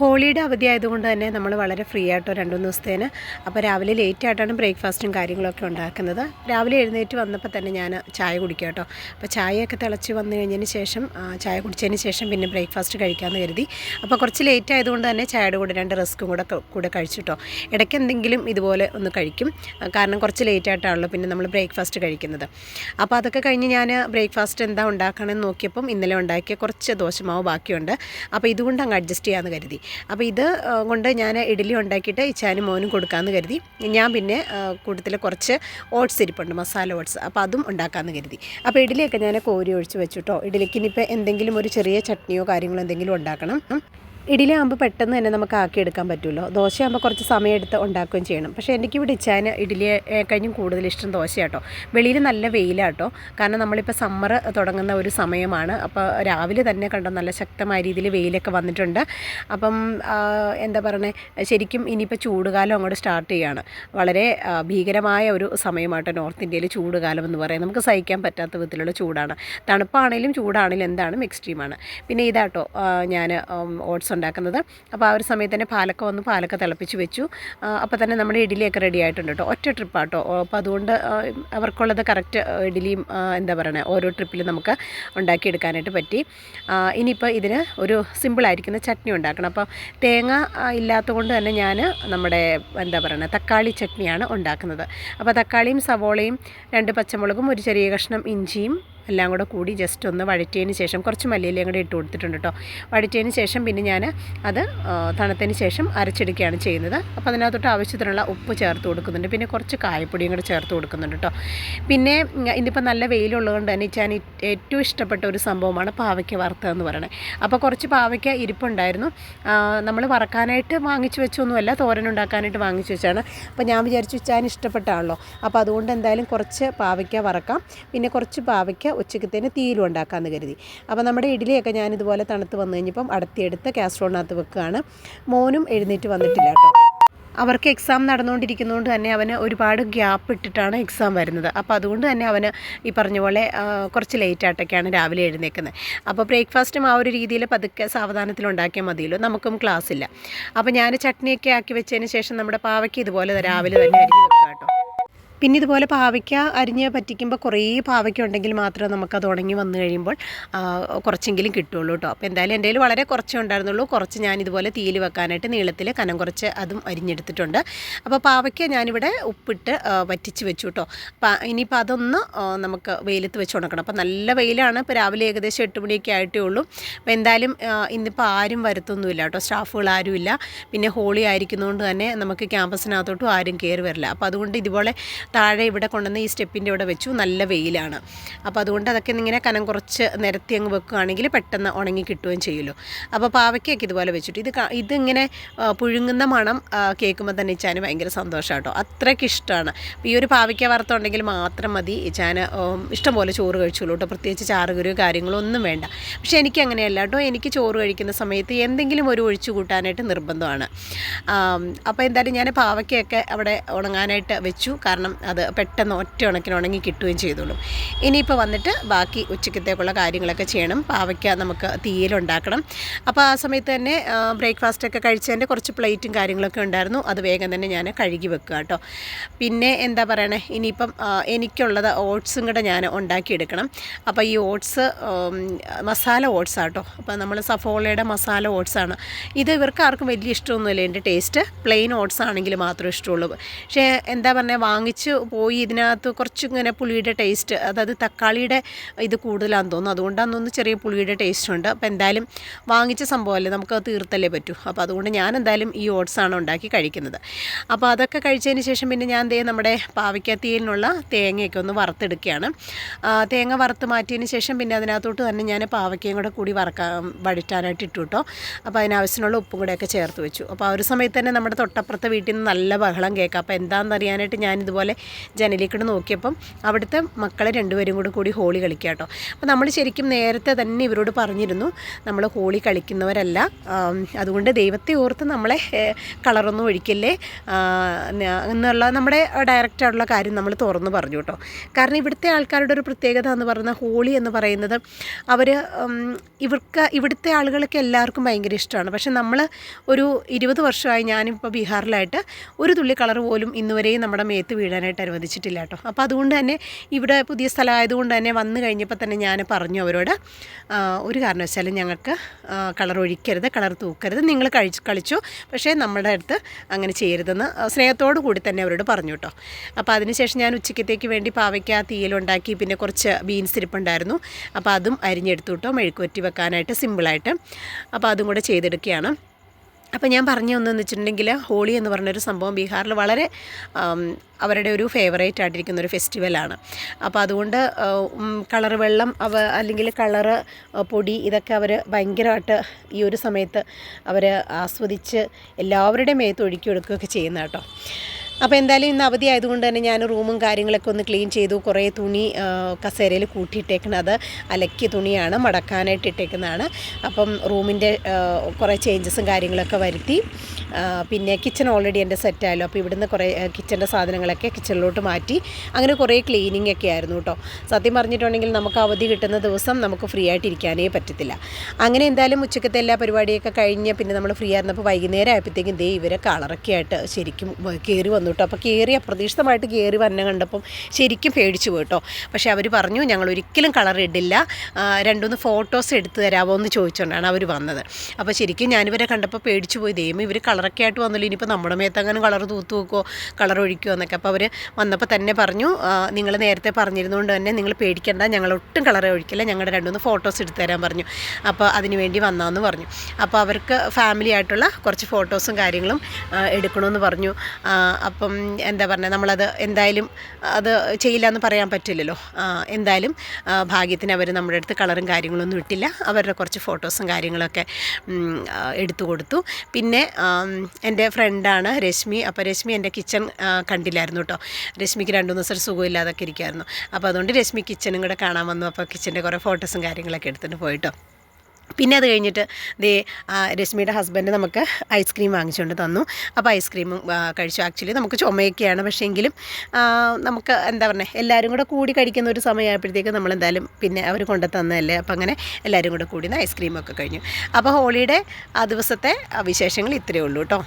ഹോളിയുടെ അവധി ആയതുകൊണ്ട് തന്നെ നമ്മൾ വളരെ ഫ്രീ ആയിട്ടോ രണ്ട് മൂന്ന് ദിവസത്തേന്. അപ്പോൾ രാവിലെ ലേറ്റ് ആയിട്ടാണ് ബ്രേക്ക്ഫാസ്റ്റും കാര്യങ്ങളൊക്കെ ഉണ്ടാക്കുന്നത്. രാവിലെ എഴുന്നേറ്റ് വന്നപ്പോൾ തന്നെ ഞാൻ ചായ കുടിക്കുക കേട്ടോ. അപ്പോൾ ചായയൊക്കെ തിളച്ച് വന്നു കഴിഞ്ഞതിന് ശേഷം ചായ കുടിച്ചതിന് ശേഷം പിന്നെ ബ്രേക്ക്ഫാസ്റ്റ് കഴിക്കാമെന്ന് കരുതി. അപ്പോൾ കുറച്ച് ലേറ്റ് ആയതുകൊണ്ട് തന്നെ ചായയുടെ കൂടെ രണ്ട് റസ്ക്കും കൂടെ കൂടെ കഴിച്ചിട്ടോ ഇടയ്ക്ക് എന്തെങ്കിലും ഇതുപോലെ ഒന്ന് കഴിക്കും. കാരണം കുറച്ച് ലേറ്റ് ആയിട്ടാണല്ലോ പിന്നെ നമ്മൾ ബ്രേക്ക്ഫാസ്റ്റ് കഴിക്കുന്നത്. അപ്പോൾ അതൊക്കെ കഴിഞ്ഞ് ഞാൻ ബ്രേക്ക്ഫാസ്റ്റ് എന്താ ഉണ്ടാക്കണമെന്ന് നോക്കിയപ്പം ഇന്നലെ ഉണ്ടാക്കിയ കുറച്ച് ദോശമാവ് ബാക്കിയുണ്ട്. അപ്പോൾ ഇതുകൊണ്ട് അങ്ങ് അഡ്ജസ്റ്റ് ചെയ്യാമെന്ന് കരുതി. അപ്പോൾ ഇത് കൊണ്ട് ഞാൻ ഇഡ്ഡലി ഉണ്ടാക്കിയിട്ട് ഇച്ചാനും മോനും കൊടുക്കാമെന്ന് കരുതി. ഞാൻ പിന്നെ കൂട്ടത്തിൽ കുറച്ച് ഓട്സ് ഇരിപ്പുണ്ട് മസാല ഓട്സ്. അപ്പോൾ അതും ഉണ്ടാക്കാമെന്ന് കരുതി. അപ്പോൾ ഇഡ്ഡലിയൊക്കെ ഞാൻ കോരി ഒഴിച്ച് വെച്ചിട്ടോ ഇഡ്ഡലിക്ക് ഇനിയിപ്പോൾ എന്തെങ്കിലും ഒരു ചെറിയ ചട്നിയോ കാര്യങ്ങളോ എന്തെങ്കിലും ഉണ്ടാക്കണം. ആകുമ്പോൾ പെട്ടെന്ന് തന്നെ നമുക്ക് ആക്കിയെടുക്കാൻ പറ്റുമല്ലോ. ദോശയാകുമ്പോൾ കുറച്ച് സമയമെടുത്ത് ഉണ്ടാക്കുകയും ചെയ്യണം. പക്ഷേ എനിക്ക് ഇവിടെ ഇച്ചാന് ഇഡ്ഡലി കഴിഞ്ഞും കൂടുതൽ ഇഷ്ടം ദോശയാട്ടോ. വെളിയിൽ നല്ല വെയിലാട്ടോ. കാരണം നമ്മളിപ്പോൾ സമ്മർ തുടങ്ങുന്ന ഒരു സമയമാണ്. അപ്പോൾ രാവിലെ തന്നെ കണ്ടോ നല്ല ശക്തമായ രീതിയിൽ വെയിലൊക്കെ വന്നിട്ടുണ്ട്. അപ്പം എന്താ പറയണേ ശരിക്കും ഇനിയിപ്പോൾ ചൂടുകാലം അങ്ങോട്ട് സ്റ്റാർട്ട് ചെയ്യുകയാണ് വളരെ ഭീകരമായ ഒരു സമയമാട്ടോ നോർത്ത് ഇന്ത്യയിൽ ചൂടുകാലം എന്ന് പറയാം നമുക്ക് സഹിക്കാൻ പറ്റാത്ത വിധത്തിലുള്ള ചൂടാണ്. തണുപ്പാണേലും ചൂടാണേലും എന്താണ് എക്സ്ട്രീമാണ് പിന്നെ ഇതാട്ടോ ഞാൻ ഓട്സ് ഉണ്ടാക്കുന്നത്. അപ്പോൾ ആ ഒരു സമയത്ത് തന്നെ പാലക്ക വന്ന് പാലക്ക തിളപ്പിച്ച് വെച്ചു. അപ്പോൾ തന്നെ നമ്മുടെ ഇഡ്ഡലിയൊക്കെ റെഡി ആയിട്ടുണ്ട് കേട്ടോ. ഒറ്റ ട്രിപ്പാട്ടോ അപ്പോൾ അതുകൊണ്ട് അവർക്കുള്ളത് കറക്റ്റ് ഇഡ്ഡലിയും എന്താ പറയുക ഓരോ ട്രിപ്പിലും നമുക്ക് ഉണ്ടാക്കിയെടുക്കാനായിട്ട് പറ്റി. ഇനിയിപ്പോൾ ഇതിന് ഒരു സിമ്പിളായിരിക്കുന്ന ചട്നി ഉണ്ടാക്കണം. അപ്പോൾ തേങ്ങ ഇല്ലാത്തതുകൊണ്ട് ഇല്ലാത്തത് കൊണ്ട് തന്നെ ഞാൻ നമ്മുടെ എന്താ പറയുക തക്കാളി ചട്നിയാണ് ഉണ്ടാക്കുന്നത്. അപ്പോൾ തക്കാളിയും സവോളയും രണ്ട് പച്ചമുളകും ഒരു ചെറിയ കഷ്ണം ഇഞ്ചിയും എല്ലാം കൂടെ കൂടി ജസ്റ്റ് ഒന്ന് വഴറ്റിയതിന് ശേഷം കുറച്ച് മല്ലിയിലയും കൂടെ ഇട്ട് കൊടുത്തിട്ടുണ്ട് കേട്ടോ വഴറ്റിയതിന് ശേഷം പിന്നെ ഞാൻ അത് തണുത്തതിന് ശേഷം അരച്ചെടുക്കുകയാണ് ചെയ്യുന്നത്. അപ്പോൾ അതിനകത്തോട്ട് ആവശ്യത്തിനുള്ള ഉപ്പ് ചേർത്ത് കൊടുക്കുന്നുണ്ട്. പിന്നെ കുറച്ച് കായപ്പൊടിയും കൂടെ ചേർത്ത് കൊടുക്കുന്നുണ്ട് കേട്ടോ പിന്നെ ഇന്നിപ്പോൾ നല്ല വെയിലുള്ളതുകൊണ്ട് തന്നെ ഞാൻ ഏറ്റവും ഇഷ്ടപ്പെട്ട ഒരു സംഭവമാണ് പാവയ്ക്ക വറുത്തതെന്ന് പറയുന്നത് അപ്പോൾ കുറച്ച് പാവയ്ക്ക ഇരിപ്പുണ്ടായിരുന്നു. നമ്മൾ വറക്കാനായിട്ട് വാങ്ങിച്ചു വെച്ചൊന്നുമല്ല തോരൻ ഉണ്ടാക്കാനായിട്ട് വാങ്ങിച്ചു വെച്ചാണ്. അപ്പോൾ ഞാൻ വിചാരിച്ചു വെച്ചാൽ ഇഷ്ടപ്പെട്ടാണല്ലോ. അപ്പോൾ അതുകൊണ്ട് എന്തായാലും കുറച്ച് പാവയ്ക്ക വറക്കാം. പിന്നെ കുറച്ച് പാവയ്ക്ക ഉച്ചക്കത്തേന് തീയിലും ഉണ്ടാക്കാമെന്ന് കരുതി. അപ്പോൾ നമ്മുടെ ഇഡ്ഡലിയൊക്കെ ഞാനിതുപോലെ തണുത്ത് വന്നു കഴിഞ്ഞപ്പം അടത്തിയെടുത്ത് കാസ്ട്രോളിനകത്ത് വെക്കുകയാണ്. മോനും എഴുന്നേറ്റ് വന്നിട്ടില്ല കേട്ടോ. അവർക്ക് എക്സാം നടന്നുകൊണ്ടിരിക്കുന്നതുകൊണ്ട് തന്നെ അവന് ഒരുപാട് ഗ്യാപ്പ് ഇട്ടിട്ടാണ് എക്സാം വരുന്നത്. അപ്പോൾ അതുകൊണ്ട് തന്നെ അവന് ഈ പറഞ്ഞ പോലെ കുറച്ച് ലേറ്റ് ആയിട്ടൊക്കെയാണ് രാവിലെ എഴുന്നേക്കുന്നത്. അപ്പോൾ ബ്രേക്ക്ഫാസ്റ്റും ആ ഒരു രീതിയിൽ പതുക്കെ സാവധാനത്തിൽ ഉണ്ടാക്കിയാൽ മതിയല്ലോ. നമുക്കും ക്ലാസ് ഇല്ല. അപ്പോൾ ഞാൻ ചട്നിയൊക്കെ ആക്കി വെച്ചതിന് ശേഷം നമ്മുടെ പാവയ്ക്ക് ഇതുപോലെ രാവിലെ തന്നെ അരിഞ്ഞ് വെക്കുക കേട്ടോ. പിന്നെ ഇതുപോലെ പാവയ്ക്ക അരിഞ്ഞ് പറ്റിക്കുമ്പോൾ കുറേ പാവയ്ക്ക ഉണ്ടെങ്കിൽ മാത്രമേ നമുക്കത് ഉണങ്ങി വന്നു കഴിയുമ്പോൾ കുറച്ചെങ്കിലും കിട്ടുള്ളൂ കേട്ടോ അപ്പോൾ എന്തായാലും എന്റെ വളരെ കുറച്ചേ ഉണ്ടായിരുന്നുള്ളൂ. കുറച്ച് ഞാൻ ഇതുപോലെ തീയിൽ വെക്കാനായിട്ട് നീളത്തിൽ കനം കുറച്ച് അതും അരിഞ്ഞെടുത്തിട്ടുണ്ട്. അപ്പോൾ പാവയ്ക്ക ഞാനിവിടെ ഉപ്പിട്ട് വറ്റിച്ച് വെച്ചു കേട്ടോ അപ്പോൾ ഇനിയിപ്പോൾ അതൊന്ന് നമുക്ക് വെയിലത്ത് വെച്ച് ഉണക്കണം. അപ്പോൾ നല്ല വെയിലാണ്. ഇപ്പോൾ രാവിലെ ഏകദേശം എട്ട് മണിയൊക്കെ ആയിട്ടേ ഉള്ളൂ. അപ്പോൾ എന്തായാലും ഇന്നിപ്പോൾ ആരും വരുത്തൊന്നുമില്ല കേട്ടോ സ്റ്റാഫുകൾ ആരുമില്ല പിന്നെ ഹോളി ആയിരിക്കുന്നതുകൊണ്ട് തന്നെ നമുക്ക് ക്യാമ്പസിനകത്തോട്ടും ആരും കയറി വരില്ല. അപ്പോൾ അതുകൊണ്ട് ഇതുപോലെ താഴെ ഇവിടെ കൊണ്ടുവന്ന് ഈ സ്റ്റെപ്പിന്റെ ഇവിടെ വെച്ചു. നല്ല വെയിലാണ്. അപ്പോൾ അതുകൊണ്ട് അതൊക്കെ ഇങ്ങനെ കനം കുറച്ച് നിരത്തി അങ്ങ് വെക്കുകയാണെങ്കിൽ പെട്ടെന്ന് ഉണങ്ങി കിട്ടുകയും ചെയ്യുമല്ലോ. അപ്പോൾ പാവയ്ക്കൊക്കെ ഇതുപോലെ വെച്ചിട്ട് ഇത് ഇതിങ്ങനെ പുഴുങ്ങുന്ന മണം കേൾക്കുമ്പോൾ തന്നെ ഇച്ചാന് ഭയങ്കര സന്തോഷം കേട്ടോ. അത്രയ്ക്ക് ഇഷ്ടമാണ്. ഈ ഒരു പാവയ്ക്ക വറുത്തുണ്ടെങ്കിൽ മാത്രം മതി. ഇച്ചാന് ഇഷ്ടംപോലെ ഇഷ്ടം പോലെ ചോറ് കഴിച്ചോളൂ കേട്ടോ. പ്രത്യേകിച്ച് ചാറുകരോ കാര്യങ്ങളോ ഒന്നും വേണ്ട. പക്ഷേ എനിക്ക് അങ്ങനെയല്ല കേട്ടോ. എനിക്ക് ചോറ് കഴിക്കുന്ന സമയത്ത് എന്തെങ്കിലും ഒരു ഒഴിച്ചു കൂട്ടാനായിട്ട് നിർബന്ധമാണ്. അപ്പോൾ എന്തായാലും ഞാൻ പാവയ്ക്കൊക്കെ അവിടെ ഉണങ്ങാനായിട്ട് വെച്ചു. കാരണം അത് പെട്ടെന്ന് ഒറ്റ ഉണക്കിന് ഉണങ്ങി കിട്ടുകയും ചെയ്തോളും ഇനിയിപ്പോൾ വന്നിട്ട് ബാക്കി ഉച്ചക്കത്തേക്കുള്ള കാര്യങ്ങളൊക്കെ ചെയ്യണം. പാവയ്ക്ക നമുക്ക് തീയിലുണ്ടാക്കണം അപ്പോൾ ആ സമയത്ത് തന്നെ ബ്രേക്ക്ഫാസ്റ്റൊക്കെ കഴിച്ചതിന്റെ കുറച്ച് പ്ലേറ്റും കാര്യങ്ങളൊക്കെ ഉണ്ടായിരുന്നു. അത് വേഗം തന്നെ ഞാൻ കഴുകി വെക്കുക കേട്ടോ. പിന്നെ എന്താ പറയണേ? ഇനിയിപ്പം എനിക്കുള്ളത് ഓട്സും കൂടെ ഞാൻ ഉണ്ടാക്കിയെടുക്കണം. അപ്പോൾ ഈ ഓട്സ് മസാല ഓട്സ് ആട്ടോ. അപ്പോൾ നമ്മൾ സഫോളയുടെ മസാല ഓട്സാണ് ഇത് ഇവർക്ക് ആർക്കും വലിയ ഇഷ്ടമൊന്നുമില്ല. എന്റെ ടേസ്റ്റ് പ്ലെയിൻ ഓട്സ് ആണെങ്കിൽ മാത്രമേ ഇഷ്ടമുള്ളൂ. പക്ഷേ എന്താ പറഞ്ഞാൽ വാങ്ങിച്ച് പോയി ഇതിനകത്ത് കുറച്ച് ഇങ്ങനെ പുളിയുടെ ടേസ്റ്റ് അതായത് തക്കാളിയുടെ ഇത് കൂടുതലാണെന്ന് തോന്നുന്നു. അതുകൊണ്ടാണെന്ന് തോന്നുന്നു ചെറിയ പുളിയുടെ ടേസ്റ്റ് ഉണ്ട്. അപ്പോൾ എന്തായാലും വാങ്ങിച്ച സംഭവമല്ലേ? നമുക്ക് അത് തീർത്തല്ലേ പറ്റൂ. അപ്പോൾ അതുകൊണ്ട് ഞാൻ എന്തായാലും ഈ ഓട്സാണ് ഉണ്ടാക്കി കഴിക്കുന്നത്. അപ്പോൾ അതൊക്കെ കഴിച്ചതിന് ശേഷം പിന്നെ ഞാൻ ദേ നമ്മുടെ പാവയ്ക്കത്തിയിലുള്ള തേങ്ങയൊക്കെ ഒന്ന് വറുത്തെടുക്കുകയാണ്. തേങ്ങ വറുത്ത് മാറ്റിയതിന് ശേഷം പിന്നെ അതിനകത്തോട്ട് തന്നെ ഞാൻ പാവയ്ക്കയും കൂടെ കൂടി വറക്കാൻ വഴറ്റാനായിട്ട് ഇട്ടു കേട്ടോ അപ്പോൾ അതിനാവശ്യത്തിനുള്ള ഉപ്പും കൂടെയൊക്കെ ചേർത്ത് വെച്ചു. അപ്പോൾ ആ ഒരു സമയത്ത് തന്നെ നമ്മുടെ തൊട്ടപ്പുറത്തെ വീട്ടിൽ നിന്ന് നല്ല ബഹളം കേൾക്കാം. അപ്പോൾ എന്താണെന്ന് അറിയാനായിട്ട് ഞാൻ ഇതുപോലെ ജനലിൽ നോക്കിയപ്പം അവിടുത്തെ മക്കളെ രണ്ടുപേരും കൂടെ കൂടി ഹോളി കളിക്കുക കേട്ടോ. അപ്പോൾ നമ്മൾ ശരിക്കും നേരത്തെ തന്നെ ഇവരോട് പറഞ്ഞിരുന്നു നമ്മൾ ഹോളി കളിക്കുന്നവരല്ല. അതുകൊണ്ട് ദൈവത്തെ ഓർത്ത് നമ്മളെ കളറൊന്നും ഒഴിക്കല്ലേ? എന്നുള്ള നമ്മുടെ ഡയറക്റ്റായിട്ടുള്ള കാര്യം നമ്മൾ തുറന്നു പറഞ്ഞു കേട്ടോ. കാരണം ഇവിടുത്തെ ആൾക്കാരുടെ ഒരു പ്രത്യേകത എന്ന് പറയുന്ന ഹോളി എന്ന് പറയുന്നത് അവർ ഇവർക്ക് ഇവിടുത്തെ ആളുകൾക്ക് എല്ലാവർക്കും ഭയങ്കര ഇഷ്ടമാണ്. പക്ഷെ നമ്മൾ ഒരു ഇരുപത് വർഷമായി ഞാനിപ്പോൾ ബീഹാറിലായിട്ട് ഒരു തുള്ളി കളർ പോലും ഇന്നുവരെയും നമ്മുടെ മേത്ത് വീഴാനായിട്ട് അനുവദിച്ചിട്ടില്ല കേട്ടോ അപ്പോൾ അതുകൊണ്ട് തന്നെ ഇവിടെ പുതിയ സ്ഥലമായതുകൊണ്ട് തന്നെ വന്നു കഴിഞ്ഞപ്പോൾ തന്നെ ഞാൻ പറഞ്ഞു അവരോട് ഒരു കാരണവശാലും ഞങ്ങൾക്ക് കളർ ഒഴിക്കരുത് കളർ തൂക്കരുത് നിങ്ങൾ കഴിച്ച് കളിച്ചു. പക്ഷേ നമ്മുടെ അടുത്ത് അങ്ങനെ ചെയ്യരുതെന്ന് സ്നേഹത്തോടു കൂടി തന്നെ അവരോട് പറഞ്ഞു കേട്ടോ അപ്പോൾ അതിനുശേഷം ഞാൻ ഉച്ചക്കത്തേക്ക് വേണ്ടി പാവയ്ക്ക തീയിലുണ്ടാക്കി പിന്നെ കുറച്ച് ബീൻസ് ഇരിപ്പുണ്ടായിരുന്നു. അപ്പോൾ അതും അരിഞ്ഞെടുത്തു കേട്ടോ മെഴുക്കുവറ്റി വെക്കാനായിട്ട് സിമ്പിളായിട്ട്. അപ്പോൾ അതും കൂടെ ചെയ്തെടുക്കുകയാണ്. അപ്പോൾ ഞാൻ പറഞ്ഞു ഒന്നെന്ന് വെച്ചിട്ടുണ്ടെങ്കിൽ ഹോളി എന്ന് പറഞ്ഞൊരു സംഭവം ബീഹാറിൽ വളരെ അവരുടെ ഒരു ഫേവറേറ്റ് ആയിട്ടിരിക്കുന്ന ഒരു ഫെസ്റ്റിവലാണ് അപ്പോൾ അതുകൊണ്ട് കളർ വെള്ളം അവ അല്ലെങ്കിൽ കളറ് പൊടി ഇതൊക്കെ അവർ ഭയങ്കരമായിട്ട് ഈ ഒരു സമയത്ത് അവർ ആസ്വദിച്ച് എല്ലാവരുടെയും മേത്ത് ഒഴുക്കി കൊടുക്കുകയൊക്കെ ചെയ്യുന്ന കേട്ടോ അപ്പോൾ എന്തായാലും ഇന്ന് അവധി ആയതുകൊണ്ട് തന്നെ ഞാൻ റൂമും കാര്യങ്ങളൊക്കെ ഒന്ന് ക്ലീൻ ചെയ്തു. കുറേ തുണി കസേരയിൽ കൂട്ടിയിട്ടേക്കുന്നത് അലക്കിയ തുണിയാണ് മടക്കാനായിട്ട് ഇട്ടേക്കുന്നതാണ്. അപ്പം റൂമിന്റെ കുറേ ചേഞ്ചസും കാര്യങ്ങളൊക്കെ വരുത്തി. പിന്നെ കിച്ചൺ ഓൾറെഡി എന്റെ സെറ്റായല്ലോ അപ്പോൾ ഇവിടുന്ന് കുറേ കിച്ചന്റെ സാധനങ്ങളൊക്കെ കിച്ചണിലോട്ട് മാറ്റി. അങ്ങനെ കുറേ ക്ലീനിങ് ഒക്കെ ആയിരുന്നു കേട്ടോ. സത്യം പറഞ്ഞിട്ടുണ്ടെങ്കിൽ നമുക്ക് അവധി കിട്ടുന്ന ദിവസം നമുക്ക് ഫ്രീ ആയിട്ട് ഇരിക്കാനേ പറ്റത്തില്ല. അങ്ങനെ എന്തായാലും ഉച്ചക്കത്തെ എല്ലാ പരിപാടിയൊക്കെ കഴിഞ്ഞ് പിന്നെ നമ്മൾ ഫ്രീ ആയിരുന്നപ്പോൾ വൈകുന്നേരം ആയപ്പോഴത്തേക്കും ദേ ഇവരെ കളറൊക്കെ ആയിട്ട് ശരിക്കും കയറി വന്നു. കേട്ടോ അപ്പോൾ കയറി അപ്രതീക്ഷിതമായിട്ട് കയറി വന്നെ കണ്ടപ്പം ശരിക്കും പേടിച്ചു പോയി കേട്ടോ പക്ഷേ അവർ പറഞ്ഞു ഞങ്ങൾ ഒരിക്കലും കളർ ഇടില്ല. രണ്ടുമൂന്ന് ഫോട്ടോസ് എടുത്ത് തരാമോ എന്ന് ചോദിച്ചുകൊണ്ടാണ് അവർ വന്നത്. അപ്പോൾ ശരിക്കും ഞാനിവരെ കണ്ടപ്പോൾ പേടിച്ചു പോയി. ദൈവം ഇവർ കളറൊക്കെ ആയിട്ട് വന്നല്ലോ. ഇനിയിപ്പോൾ നമ്മുടെ മേത്തങ്ങനെ കളർ തൂത്ത് വെക്കുമോ കളർ ഒഴിക്കുമോ എന്നൊക്കെ. അപ്പോൾ അവർ വന്നപ്പോൾ തന്നെ പറഞ്ഞു നിങ്ങൾ നേരത്തെ പറഞ്ഞിരുന്നുകൊണ്ട് തന്നെ നിങ്ങൾ പേടിക്കേണ്ട. ഞങ്ങൾ ഒട്ടും കളർ ഒഴിക്കില്ല. ഞങ്ങളുടെ രണ്ടുമൂന്ന് ഫോട്ടോസ് എടുത്തു തരാൻ പറഞ്ഞു. അപ്പോൾ അതിന് വേണ്ടി വന്നാന്ന് പറഞ്ഞു. അപ്പോൾ അവർക്ക് ഫാമിലി ആയിട്ടുള്ള കുറച്ച് ഫോട്ടോസും കാര്യങ്ങളും എടുക്കണമെന്ന് പറഞ്ഞു. അപ്പം എന്താ പറയുക നമ്മളത് എന്തായാലും അത് ചെയ്യില്ല എന്ന് പറയാൻ പറ്റില്ലല്ലോ. എന്തായാലും ഭാഗ്യത്തിന് അവർ നമ്മുടെ അടുത്ത് കളറും കാര്യങ്ങളൊന്നും ഇട്ടില്ല. അവരുടെ കുറച്ച് ഫോട്ടോസും കാര്യങ്ങളൊക്കെ എടുത്തു കൊടുത്തു. പിന്നെ എന്റെ ഫ്രണ്ടാണ് രശ്മി. അപ്പോൾ രശ്മി എന്റെ കിച്ചൺ കണ്ടില്ലായിരുന്നു കേട്ടോ രശ്മിക്ക് രണ്ടു മൂന്ന് ദിവസം സുഖമില്ലാതൊക്കെ ഇരിക്കുമായിരുന്നു അപ്പോൾ അതുകൊണ്ട് രശ്മി കിച്ചണും കൂടെ കാണാൻ വന്നു. അപ്പോൾ കിച്ചന്റെ കുറേ ഫോട്ടോസും കാര്യങ്ങളൊക്കെ എടുത്തിട്ട് പോയിട്ടോ പിന്നെ അത് കഴിഞ്ഞിട്ട് ദേ രശ്മിയുടെ ഹസ്ബൻഡ് നമുക്ക് ഐസ്ക്രീം വാങ്ങിച്ചുകൊണ്ട് തന്നു. അപ്പോൾ ഐസ്ക്രീമും കഴിച്ചു. ആക്ച്വലി നമുക്ക് ചുമയൊക്കെയാണ്. പക്ഷേ എങ്കിലും നമുക്ക് എന്താ പറയുക എല്ലാവരും കൂടെ കൂടി കഴിക്കുന്ന ഒരു സമയമായപ്പോഴത്തേക്ക് നമ്മൾ എന്തായാലും പിന്നെ അവർ കൊണ്ടു തന്നതല്ലേ? അപ്പോൾ അങ്ങനെ എല്ലാവരും കൂടെ കൂടി ഐസ്ക്രീമൊക്കെ കഴിഞ്ഞു. അപ്പോൾ ഹോളിയുടെ ആ ദിവസത്തെ വിശേഷങ്ങൾ ഇത്രയേ ഉള്ളൂ കേട്ടോ.